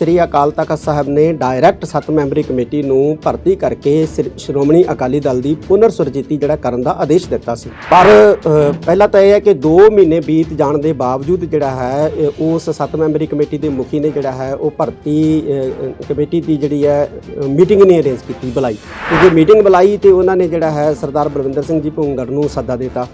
ਸ੍ਰੀ ਅਕਾਲ ਤਖਤ ਸਾਹਿਬ ਨੇ ਡਾਇਰੈਕਟ ਸੱਤ memory committee ਨੂੰ ਭਰਤੀ ਕਰਕੇ ਸ੍ਰੀ- ਸ਼੍ਰੋਮਣੀ ਅਕਾਲੀ ਦਲ ਦੀ ਪੁਨਰ ਸੁਰਜੀਤੀ ਜਿਹੜਾ ਕਰਨ ਦਾ ਆਦੇਸ਼ ਦਿੱਤਾ ਸੀ। ਪਰ ਅ, ਪਹਿਲਾਂ ਤਾਂ ਇਹ ਹੈ ਕਿ 2 ਮਹੀਨੇ ਬੀਤ ਜਾਣ ਦੇ ਬਾਵਜੂਦ ਜਿਹੜਾ ਹੈ ਉਸ ਸੱਤ ਮੈਂਬਰੀ ਕਮੇਟੀ ਦੇ ਮੁਖੀ ਨੇ ਜਿਹੜਾ ਹੈ ਉਹ ਭਰਤੀ ਕਮੇਟੀ ਦੀ ਜਿਹੜੀ ਹੈ ਮੀਟਿੰਗ ਨਹੀਂ ਅਰੇਂਜ ਕੀਤੀ ਬੁਲਾਈ। ਤੇ ਜੇ ਮੀਟਿੰਗ ਬੁਲਾਈ ਤੇ ਉਹਨਾਂ ਨੇ ਜਿਹੜਾ ਹੈ ਸਰਦਾਰ ਬਲਵਿੰਦਰ ਸਿੰਘ ਜੀ ਭੁੰਗੜ ਨੂੰ ਸੱਦਾ ਦਿੱਤਾ।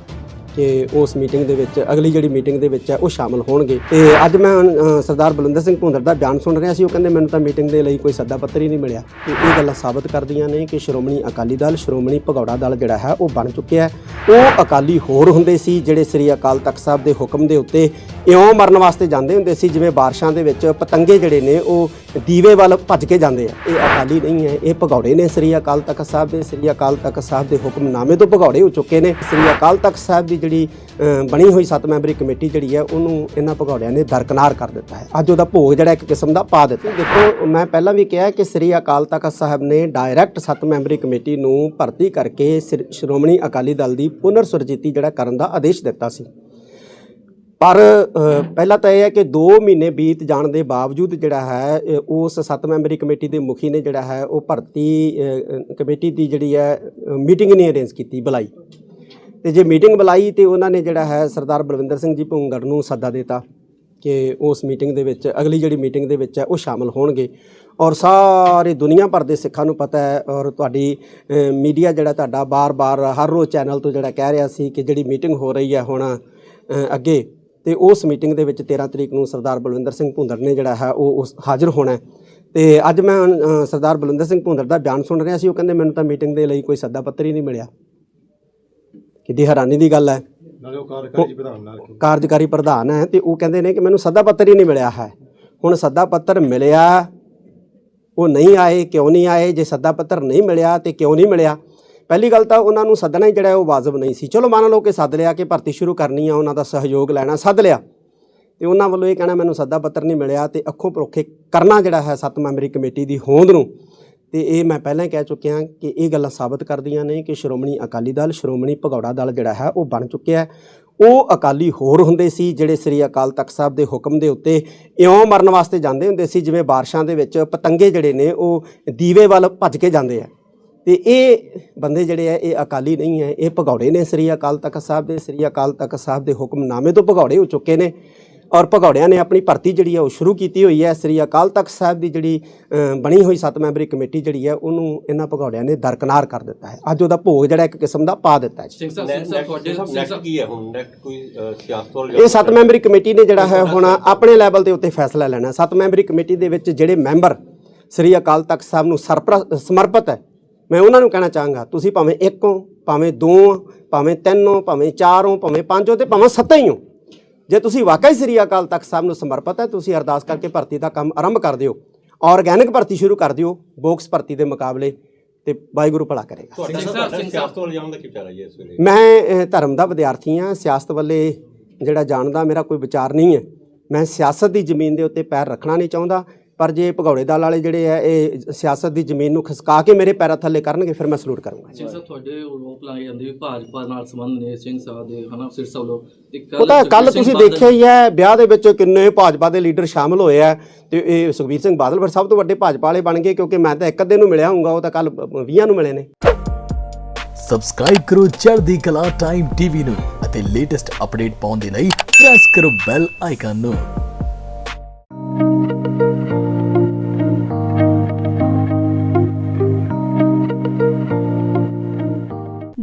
ਕਿ ਉਸ ਮੀਟਿੰਗ ਦੇ ਵਿੱਚ ਅਗਲੀ ਜਿਹੜੀ ਮੀਟਿੰਗ ਦੇ ਵਿੱਚ ਹੈ ਉਹ ਸ਼ਾਮਲ ਹੋਣਗੇ। ਤੇ ਅੱਜ ਮੈਂ ਅ, ਸਰਦਾਰ ਬਲਵਿੰਦਰ ਸਿੰਘ ਭੁੰਦਰ ਦਾ ਬਿਆਨ ਸੁਣ ਰਿਹਾ ਸੀ। ਉਹ ਕਹਿੰਦੇ ਮੈਨੂੰ ਤਾਂ ਮੀਟਿੰਗ ਦੇ ਲਈ ਕੋਈ ਸੱਦਾ ਪੱਤਰ ਹੀ ਨਹੀਂ ਮਿਲਿਆ। ਤੇ ਇਹ ਗੱਲਾਂ ਸਾਬਤ ਕਰਦੀਆਂ ਨੇ ਕਿ ਸ਼੍ਰੋਮਣੀ ਅਕਾਲੀ ਦਲ ਸ਼੍ਰੋਮਣੀ ਭਗੌੜਾ ਦਲ ਜਿਹੜਾ ਹੈ ਉਹ ਬਣ ਚੁੱਕਿਆ ਹੈ। ਉਹ ਅਕਾਲੀ ਹੋਰ ਹੁੰਦੇ ਸੀ ਜਿਹੜੇ ਸ੍ਰੀ ਅਕਾਲ ਤਖਤ ਸਾਹਿਬ ਦੇ ਹੁਕਮ ਦੇ ਉੱਤੇ ਇਉਂ ਮਰਨ ਵਾਸਤੇ ਜਾਂਦੇ ਹੁੰਦੇ ਸੀ, ਜਿਵੇਂ ਬਾਰਿਸ਼ਾਂ ਦੇ ਵਿੱਚ ਪਤੰਗੇ ਜਿਹੜੇ ਨੇ, ਉਹ ਦੀਵੇ ਵੱਲ ਭੱਜ ਕੇ ਜਾਂਦੇ ਆ। ਇਹ ਅਕਾਲੀ ਨਹੀਂ ਹੈ, ਇਹ ਭਗੌੜੇ ਨੇ। ਸ੍ਰੀ ਅਕਾਲ ਤਖਤ ਸਾਹਿਬ ਦੇ, ਸ੍ਰੀ ਅਕਾਲ ਤਖਤ ਸਾਹਿਬ ਦੇ ਹੁਕਮਨਾਮੇ ਤੋਂ ਭਗੌੜੇ ਹੋ ਚੁੱਕੇ ਨੇ। ਸ੍ਰੀ ਅਕਾਲ ਤਖਤ ਸਾਹਿਬ ਦੀ ਜਿਹੜੀ ਬਣੀ ਹੋਈ ਸੱਤ ਮੈਂਬਰੀ ਕਮੇਟੀ ਜਿਹੜੀ ਹੈ, ਉਹਨੂੰ ਇਹਨਾਂ ਭਗੌੜਿਆਂ ਨੇ ਦਰਕਨਾਰ ਕਰ ਦਿੱਤਾ ਹੈ। ਅੱਜ ਉਹਦਾ ਭੋਗ ਜਿਹੜਾ ਇੱਕ ਕਿਸਮ ਦਾ ਪਾ ਦਿੱਤਾ। ਦੇਖੋ, ਮੈਂ ਪਹਿਲਾਂ ਵੀ ਕਿਹਾ ਕਿ ਸ੍ਰੀ ਅਕਾਲ ਤਖਤ ਸਾਹਿਬ ਨੇ ਡਾਇਰੈਕਟ ਸੱਤ ਮੈਂਬਰੀ ਕਮੇਟੀ ਨੂੰ ਭਰਤੀ ਕਰਕੇ ਸ੍ਰੀ- ਸ਼੍ਰੋਮਣੀ ਅਕਾਲੀ ਦਲ ਦੀ ਪੁਨਰ ਸੁਰਜੀਤੀ ਜਿਹੜਾ ਕਰਨ ਦਾ ਆਦੇਸ਼ ਦਿੱਤਾ ਸੀ। ਪਰ ਪਹਿਲਾਂ ਤਾਂ ਇਹ ਹੈ ਕਿ 2 ਮਹੀਨੇ ਬੀਤ ਜਾਣ ਦੇ ਬਾਵਜੂਦ ਜਿਹੜਾ ਹੈ ਉਸ ਸੱਤ ਮੈਂਬਰੀ ਕਮੇਟੀ ਦੇ ਮੁਖੀ ਨੇ ਜਿਹੜਾ ਹੈ, ਉਹ ਭਰਤੀ ਕਮੇਟੀ ਦੀ ਜਿਹੜੀ ਹੈ ਮੀਟਿੰਗ ਨਹੀਂ ਅਰੇਂਜ ਕੀਤੀ, ਬੁਲਾਈ। ਤੇ ਜੇ ਮੀਟਿੰਗ ਬੁਲਾਈ ਤੇ ਉਹਨਾਂ ਨੇ ਜਿਹੜਾ ਹੈ, ਸਰਦਾਰ ਬਲਵਿੰਦਰ ਸਿੰਘ ਜੀ ਭੁੰਗੜ ਨੂੰ ਸੱਦਾ ਦਿੱਤਾ ਕਿ ਉਸ ਮੀਟਿੰਗ ਦੇ ਵਿੱਚ, ਅਗਲੀ ਜਿਹੜੀ ਮੀਟਿੰਗ ਦੇ ਵਿੱਚ ਹੈ, ਉਹ ਸ਼ਾਮਲ ਹੋਣਗੇ। ਔਰ ਸਾਰੇ ਦੁਨੀਆ ਭਰ ਦੇ ਸਿੱਖਾਂ ਨੂੰ ਪਤਾ ਹੈ, ਔਰ ਤੁਹਾਡੀ ਮੀਡੀਆ ਜਿਹੜਾ ਤੁਹਾਡਾ ਬਾਰ-ਬਾਰ, ਹਰ ਰੋਜ਼ ਚੈਨਲ ਤੋਂ ਜਿਹੜਾ ਕਹਿ ਰਿਹਾ ਸੀ ਕਿ ਜਿਹੜੀ ਮੀਟਿੰਗ ਹੋ ਰਹੀ ਹੈ ਹੁਣ ਅੱਗੇ ਤੇ ਉਸ ਮੀਟਿੰਗ ਦੇ ਵਿੱਚ 13 ਤਰੀਕ ਨੂੰ ਸਰਦਾਰ ਬਲਵਿੰਦਰ ਸਿੰਘ ਭੁੰਦਰ ਨੇ ਜਿਹੜਾ ਹੈ ਉਹ ਉਸ ਹਾਜ਼ਰ ਹੋਣਾ। ਤੇ ਅੱਜ ਮੈਂ ਸਰਦਾਰ ਬਲਵਿੰਦਰ ਸਿੰਘ ਭੁੰਦਰ ਦਾ ਬਿਆਨ ਸੁਣ ਰਿਹਾ ਸੀ ਉਹ ਕਹਿੰਦੇ ਮੈਨੂੰ ਤਾਂ ਮੀਟਿੰਗ ਦੇ ਲਈ ਕੋਈ ਸੱਦਾ ਪੱਤਰ ਹੀ ਨਹੀਂ ਮਿਲਿਆ। ਕਿੱਡੀ ਹੈਰਾਨੀ ਦੀ ਗੱਲ ਹੈ। ਨਾਲੇ ਉਹ ਕਾਰਜਕਾਰੀ ਪ੍ਰਧਾਨ ਨਾਲ ਕਾਰਜਕਾਰੀ ਪ੍ਰਧਾਨ ਹੈ ਤੇ ਉਹ ਕਹਿੰਦੇ ਨੇ ਕਿ ਮੈਨੂੰ ਸੱਦਾ ਪੱਤਰ ਹੀ ਨਹੀਂ ਮਿਲਿਆ ਹੈ। ਹੁਣ ਸੱਦਾ ਪੱਤਰ ਮਿਲਿਆ ਉਹ ਨਹੀਂ ਆਏ ਕਿਉਂ ਨਹੀਂ ਆਏ? ਜੇ ਸੱਦਾ ਪੱਤਰ ਨਹੀਂ ਮਿਲਿਆ ਤੇ ਕਿਉਂ ਨਹੀਂ ਮਿਲਿਆ? ਪਹਿਲੀ ਗੱਲ ਤਾਂ ਉਹਨਾਂ ਨੂੰ ਸੱਦਣਾ ਹੀ ਜਿਹੜਾ ਉਹ ਵਾਜਬ ਨਹੀਂ ਸੀ। ਚਲੋ ਮੰਨ ਲਓ ਕਿ ਸੱਦ ਲਿਆ ਕਿ ਭਰਤੀ ਸ਼ੁਰੂ ਕਰਨੀ ਆ, ਉਹਨਾਂ ਦਾ ਸਹਿਯੋਗ ਲੈਣਾ, ਸੱਦ ਲਿਆ। ਤੇ ਉਹਨਾਂ ਵੱਲੋਂ ਇਹ ਕਹਿਣਾ, ਮੈਨੂੰ ਸੱਦਾ ਪੱਤਰ ਨਹੀਂ ਮਿਲਿਆ ਤੇ ਅੱਖੋਂ ਪਰੋਖੇ ਕਰਨਾ ਜਿਹੜਾ ਹੈ ਸੱਤ ਮੈਂਬਰੀ ਕਮੇਟੀ ਦੀ ਹੋਂਦ ਨੂੰ। ਤੇ ਇਹ ਮੈਂ ਪਹਿਲਾਂ ਹੀ ਕਹਿ ਚੁੱਕਿਆ ਕਿ ਇਹ ਗੱਲਾਂ ਸਾਬਤ ਕਰਦੀਆਂ ਨੇ ਕਿ ਸ਼੍ਰੋਮਣੀ ਅਕਾਲੀ ਦਲ, ਸ਼੍ਰੋਮਣੀ ਭਗੌੜਾ ਦਲ ਜਿਹੜਾ ਹੈ ਉਹ ਬਣ ਚੁੱਕਿਆ ਹੈ। ਉਹ ਅਕਾਲੀ ਹੋਰ ਹੁੰਦੇ ਸੀ ਜਿਹੜੇ ਸ੍ਰੀ ਅਕਾਲ ਤਖਤ ਸਾਹਿਬ ਦੇ ਹੁਕਮ ਦੇ ਉੱਤੇ ਇਉਂ ਮਰਨ ਵਾਸਤੇ ਜਾਂਦੇ ਹੁੰਦੇ ਸੀ, ਜਿਵੇਂ ਬਾਰਿਸ਼ਾਂ ਦੇ ਵਿੱਚ ਪਤੰਗੇ ਜਿਹੜੇ ਨੇ ਉਹ ਦੀਵੇ ਵੱਲ ਭੱਜ ਕੇ ਜਾਂਦੇ ਆ। ਤੇ ਇਹ ਬੰਦੇ ਜਿਹੜੇ ਆ ਇਹ ਅਕਾਲੀ ਨਹੀਂ ਹੈ ਇਹ ਭਗੌੜੇ ਨੇ ਸ੍ਰੀ ਅਕਾਲ ਤਖਤ ਸਾਹਿਬ ਦੇ ਸ੍ਰੀ ਅਕਾਲ ਤਖਤ ਸਾਹਿਬ ਦੇ ਹੁਕਮਨਾਮੇ ਤੋਂ ਭਗੌੜੇ ਹੋ ਚੁੱਕੇ ਨੇ ਔਰ ਭਗੌੜਿਆਂ ਨੇ ਆਪਣੀ ਭਰਤੀ ਜਿਹੜੀ ਹੈ ਉਹ ਸ਼ੁਰੂ ਕੀਤੀ ਹੋਈ ਹੈ। ਸ੍ਰੀ ਅਕਾਲ ਤਖਤ ਸਾਹਿਬ ਦੀ ਜਿਹੜੀ ਬਣੀ ਹੋਈ ਸੱਤ ਮੈਂਬਰੀ ਕਮੇਟੀ ਜਿਹੜੀ ਹੈ ਉਹਨੂੰ ਇਹਨਾਂ ਭਗੌੜਿਆਂ ਨੇ ਦਰਕਨਾਰ ਕਰ ਦਿੱਤਾ ਹੈ। ਅੱਜ ਉਹਦਾ ਭੋਗ ਜਿਹੜਾ ਇੱਕ ਕਿਸਮ ਦਾ ਪਾ ਦਿੱਤਾ ਹੈ। ਜੀ। ਸਿੰਘ ਸਾਹਿਬ ਸਿੰਘ ਸਾਹਿਬ ਤੁਹਾਡੇ ਸਿੰਘ ਨੈਕਸਟ ਸਾਹਿਬ ਕੀ ਹੈ ਹੁਣ? ਨੈਕਸਟ ਕੋਈ ਅ, ਸਿਆਸਤ ਵੱਲ ਇਹ ਸੱਤ ਮੈਂਬਰੀ ਕਮੇਟੀ ਨੇ ਜਿਹੜਾ ਹੈ ਹੁਣ ਆਪਣੇ ਲੈਵਲ ਦੇ ਉੱਤੇ ਫੈਸਲਾ ਲੈਣਾ ਸੱਤ ਮੈਂਬਰੀ ਕਮੇਟੀ ਦੇ ਵਿੱਚ ਜਿਹੜੇ ਮੈਂਬਰ ਸ੍ਰੀ ਅਕਾਲ ਤਖਤ ਸਾਹਿਬ ਨੂੰ ਸਰਪ੍ਰ- ਸਮਰਪਿਤ ਹੈ ਮੈਂ ਉਹਨਾਂ ਨੂੰ ਕਹਿਣਾ ਚਾਹਾਂਗਾ ਤੁਸੀਂ ਭਾਵੇਂ ਇੱਕ ਹੋ ਭਾਵੇਂ ਦੋ ਹੋ ਭਾਵੇਂ ਤਿੰਨ ਹੋ ਭਾਵੇਂ ਚਾਰ ਹੋ ਭਾਵੇਂ ਪੰਜ ਹੋ ਤੇ ਭਾਵੇਂ ਸੱਤ ਹੀ ਹੋ। ਜੇ ਤੁਸੀਂ ਵਾਕਈ ਸ੍ਰੀ ਅਕਾਲ ਤਖਤ ਸਾਹਿਬ ਨੂੰ ਸਮਰਪਿਤ ਹੈ ਤੁਸੀਂ ਅਰਦਾਸ ਕਰਕੇ ਭਰਤੀ ਦਾ ਕੰਮ ਆਰੰਭ ਕਰ ਦਿਓ। ਆਰਗੈਨਿਕ ਭਰਤੀ ਸ਼ੁਰੂ ਕਰ ਦਿਓ ਬੋਕਸ ਭਰਤੀ ਦੇ ਮੁਕਾਬਲੇ ਤੇ ਵਾਹਿਗੁਰੂ ਭਲਾ ਕਰੇਗਾ। ਮੈਂ ਧਰਮ ਦਾ ਵਿਦਿਆਰਥੀ ਹਾਂ ਸਿਆਸਤ ਵੱਲੇ ਜਿਹੜਾ ਜਾਣਦਾ ਮੇਰਾ ਕੋਈ ਵਿਚਾਰ ਨਹੀਂ ਹੈ। ਮੈਂ ਸਿਆਸਤ ਦੀ ਜ਼ਮੀਨ ਦੇ ਉੱਤੇ ਪੈਰ ਰੱਖਣਾ ਨਹੀਂ ਚਾਹੁੰਦਾ ਪਰ ਜੇ ਭਗੌੜੇ ਦਲ ਵਾਲੇ ਜਿਹੜੇ ਆ ਇਹ ਸਿਆਸਤ ਦੀ ਜ਼ਮੀਨ ਨੂੰ ਖਿਸਕਾ ਕੇ ਮੇਰੇ ਪੈਰਾਂ ਥੱਲੇ ਕਰਨਗੇ ਫਿਰ ਮੈਂ ਸਲੂਟ ਕਰੂੰਗਾ। ਸਿੰਘ ਸਾਹਿਬ ਤੁਹਾਡੇ ਰੋਪ ਲਾਏ ਜਾਂਦੇ ਵੀ ਭਾਜਪਾ ਨਾਲ ਸੰਬੰਧ ਨੇ ਸਿੰਘ ਸਾਹਿਬ ਦੇ ਹਨਾ ਸਿਰਸਾ ਵੱਲੋਂ। ਤੇ ਕੱਲ੍ਹ ਉਹ ਤਾਂ ਕੱਲ ਤੁਸੀਂ ਦੇਖਿਆ ਹੀ ਹੈ ਵਿਆਹ ਦੇ ਵਿੱਚ ਕਿੰਨੇ ਭਾਜਪਾ ਦੇ ਲੀਡਰ ਸ਼ਾਮਲ ਹੋਏ ਆ ਤੇ ਇਹ ਸੁਖਬੀਰ ਸਿੰਘ ਬਾਦਲ ਫਿਰ ਸਭ ਤੋਂ ਵੱਡੇ ਭਾਜਪਾ ਵਾਲੇ ਬਣ ਗਏ ਕਿਉਂਕਿ ਮੈਂ ਤਾਂ ਇੱਕ ਅੱਧੇ ਨੂੰ ਮਿਲਿਆ ਹੋਊਗਾ ਉਹ ਤਾਂ ਕੱਲ 20 ਨੂੰ ਮਿਲੇ ਨੇ। ਸਬਸਕ੍ਰਾਈਬ ਕਰੋ ਚੜ੍ਹਦੀ ਕਲਾ ਟਾਈਮ ਟੀਵੀ ਨੂੰ ਅਤੇ ਲੇਟੈਸਟ ਅਪਡੇਟ ਪਾਉਣ ਦੇ ਲਈ ਪ੍ਰੈਸ ਕਰੋ ਬੈਲ ਆਈਕਨ ਨੂੰ।